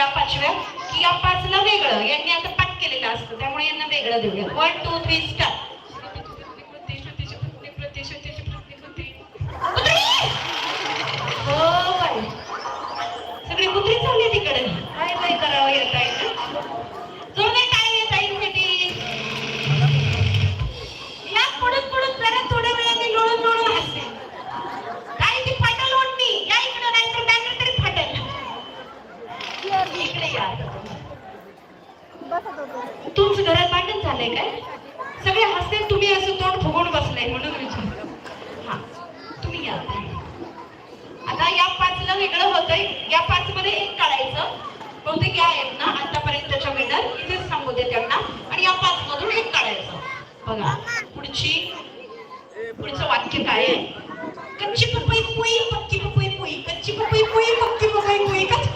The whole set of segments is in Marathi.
या पाचव्या की या पाचला वेगळं. यांनी आता पाठ केलेलं असतं. त्यामुळे यांना वेगळं देऊया. वन टू थ्री स्टार्ट झालंय काय? सगळे हसते तुम्ही असं तोंड फुगून बसले म्हणून विचार हा तुम्ही या. आता या पाचला वेगळं होतंय. या पाच मध्ये एक काढायचं. बहुतेक या आहेत ना आतापर्यंतच्या वेळेला. इथेच सांगू दे त्यांना. आणि या पाच मधून एक काढायचं. बघा पुढची पुढचं वाक्य काय आहे? कच्ची पपई पोई पक्की पपई पोई. कच्ची पपई पोई पक्की पपई पोई. कच्ची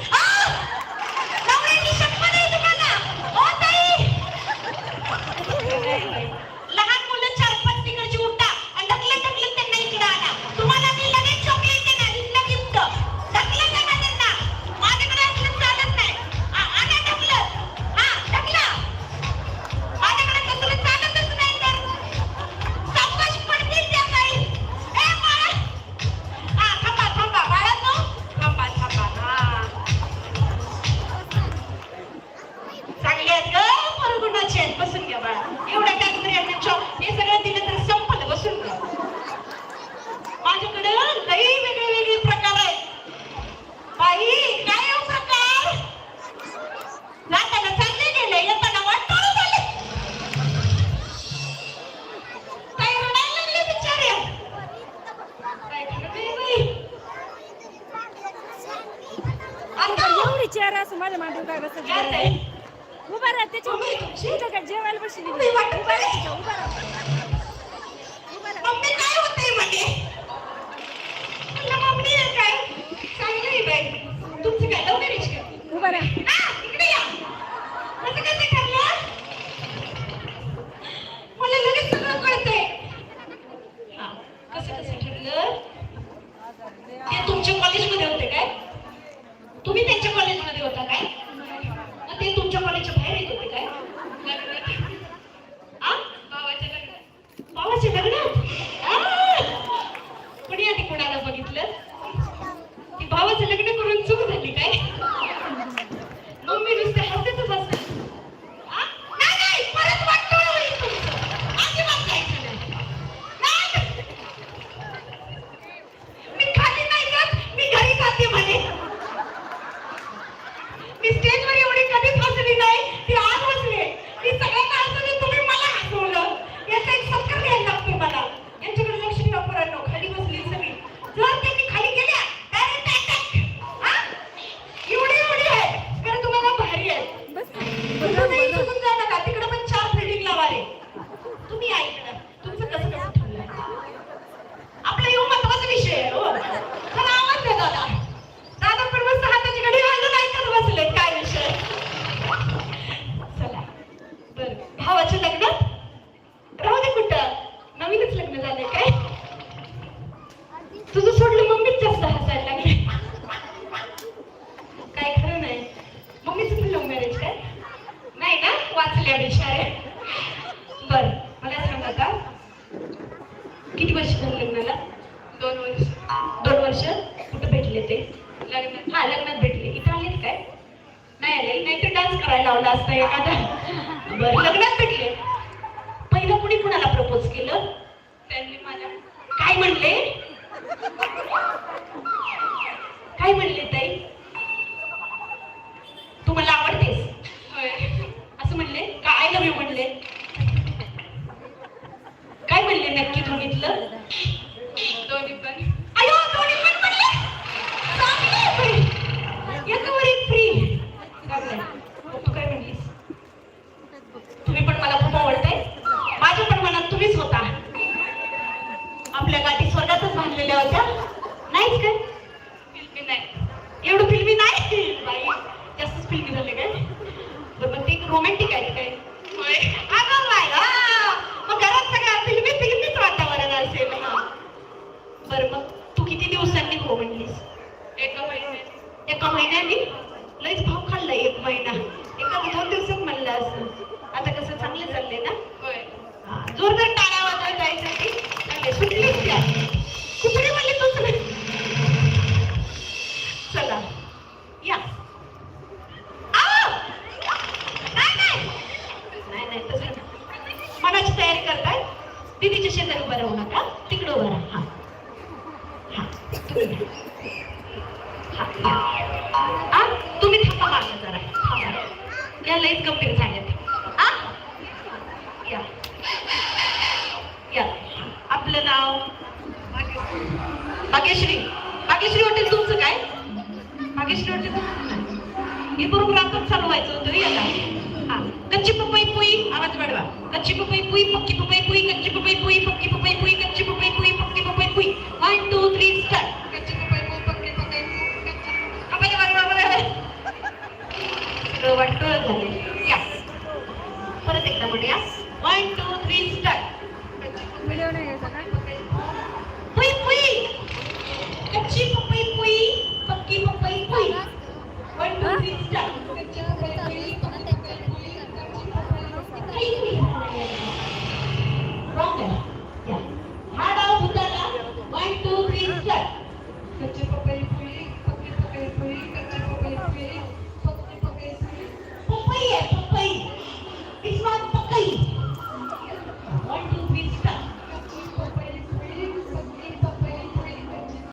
असं माझ्या मांडीवर काय बसायची? गरज आहे उभा राहा त्याच्यावर जेवायला बसली? उभा राहा लेडीज शाळेत. बर मला सांगा का किती वर्ष झाले लग्नाला? दोन वर्ष. दोन वर्ष? कुठं भेटले ते? लग्नात. हा लग्नात भेटले. इथं आले काय? नाही आले. नाही तर डान्स करायला लावला असता एखादा. बरं लग्नात भेटले. पहिलं कुणी कुणाला प्रपोज केलं? त्यांनी मला. काय म्हणले? काय म्हणले ताई? नक्कीच होता. आपल्या गाठी स्वर्गातच बांधलेल्या होत्या. नाहीच काय? फिल्मी नाही एवढं फिल्मी नाही? बाई जास्तच फिल्मी झाले काय? बरं मग ते रोमॅन्टिक आहे काय? तुम्ही थापा मारला जरा. या लयच गंभीर झाल्यात या. या. आपलं नाव? भाग्यश्री भाग्यश्री हॉटेल तुमचं काय? भाग्यश्री हॉटेल. हे बरोबर आपण चालू व्हायचं होतं याला हा. कच्ची पपई पुई आवाज वाढवा. कच्ची पपई पुई पक्की पपई पुई कच्ची पपई पुई परत एकदा वन टू थ्री स्टार्ट कच्ची पपई पुई पक्की पपई पुई. One two three start